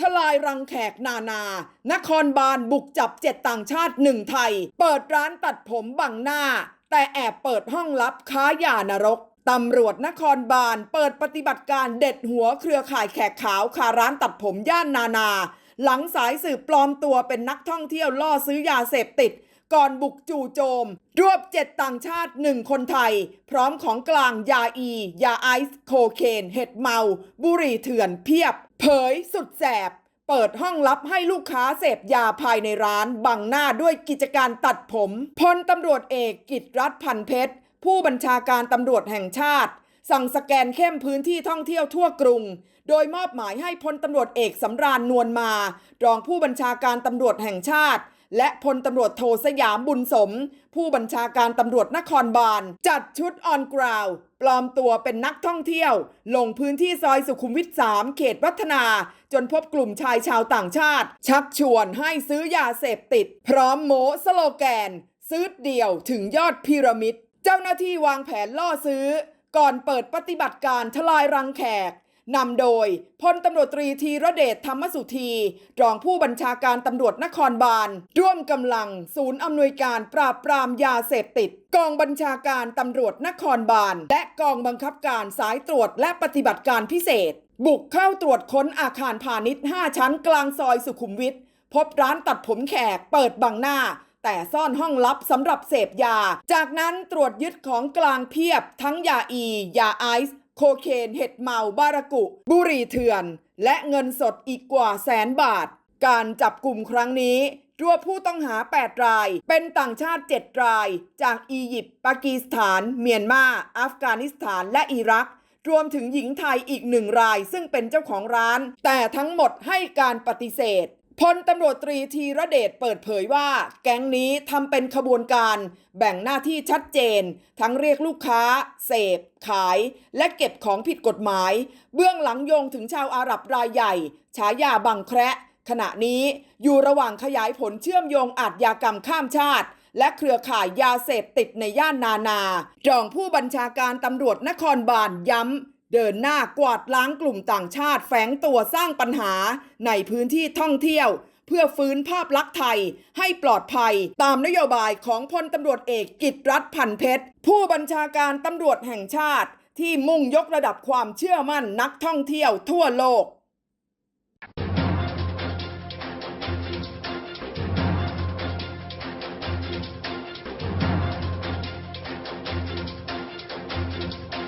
ทลายรังแขกนานา นครบาลบุกจับเจ็ดต่างชาติหนึ่งไทย เปิดร้านตัดผมบังหน้า แต่แอบเปิดห้องลับค้ายานรกตำรวจนครบาลเปิดปฏิบัติการเด็ดหัวเครือข่ายแขกขาวคาร้านตัดผมย่านนานา หลังสายสืบปลอมตัวเป็นนักท่องเที่ยวล่อซื้อยาเสพติด ก่อนบุกจู่โจม รวบเจ็ดต่างชาติหนึ่งคนไทย พร้อมของกลางยาอี ยาไอซ์โคเคน เห็ดเมา บุหรี่เถื่อนเพียบ เผยสุดแสบ เปิดห้องลับให้ลูกค้าเสพยาภายในร้าน บังหน้าด้วยกิจการตัดผมพลตำรวจเอกกิตรัฐพันเพชร ผู้บัญชาการตำรวจแห่งชาติสั่งสแกนเข้มพื้นที่ท่องเที่ยวทั่วกรุง โดยมอบหมายให้พลตำรวจเอกสำราญนวลมา รองผู้บัญชาการตำรวจแห่งชาติ และพลตำรวจโทสยามบุญสม ผู้บัญชาการตำรวจนครบาล จัดชุดออนกราวปลอมตัวเป็นนักท่องเที่ยว ลงพื้นที่ซอยสุขุมวิท 3 เขตวัฒนา จนพบกลุ่มชายชาวต่างชาติ ชักชวนให้ซื้อยาเสพติด พร้อมโมสโลแกน ซื้อเดี่ยวถึงยอดพีระมิด เจ้าหน้าที่วางแผนล่อซื้อ ก่อนเปิดปฏิบัติการทลายรังแขก นำโดยพลตำรวจตรีธีระเดชธรรมสุธี รองผู้บัญชาการตำรวจนครบาล ร่วมกำลัง ศูนย์อำนวยการปราบปรามยาเสพติด กองบัญชาการตำรวจนครบาล และกองบังคับการสายตรวจและปฏิบัติการพิเศษ บุกเข้าตรวจค้นอาคารพาณิชย์ 5 ชั้นกลางซอยสุขุมวิทพบร้านตัดผมแขกเปิดบังหน้าแต่ซ่อนห้องลับสำหรับเสพยา จากนั้นตรวจยึดของกลางเพียบทั้งยาอี ยาไอซ์ โคเคนเห็ดเมาบารากุ บุรีเถื่อน และเงินสดอีกกว่าแสนบาท การจับกลุ่มครั้งนี้รวบผู้ต้องหา 8 ราย เป็นต่างชาติ 7 ราย จากอียิปต์ปากีสถาน เมียนมา อัฟกานิสถานและอิรัก รวมถึงหญิงไทยอีกหนึ่งรายซึ่งเป็นเจ้าของร้าน แต่ทั้งหมดให้การปฏิเสธ พลตำรวจตรีธีระเดชเปิดเผยว่า แก๊งนี้ทำเป็นขบวนการ แบ่งหน้าที่ชัดเจน ทั้งเรียกลูกค้า เสพ ขาย และเก็บของผิดกฎหมาย เบื้องหลังโยงถึงชาวอาหรับรายใหญ่ ฉายาบังแคระขณะนี้อยู่ระหว่างขยายผลเชื่อมโยงอาชญากรรมข้ามชาติ และเครือข่ายยาเสพติดในย่านนานา รองผู้บัญชาการตำรวจนครบาลย้ำ เดินหน้ากวาดล้างกลุ่มต่างชาติแฝงตัวสร้างปัญหาในพื้นที่ท่องเที่ยว เพื่อฟื้นภาพลักษณ์ไทยให้ปลอดภัยตามนโยบายของพลตำรวจเอกกิตรัฐพันเพชร ผู้บัญชาการตำรวจแห่งชาติ ที่มุ่งยกระดับความเชื่อมั่นนักท่องเที่ยวทั่วโลก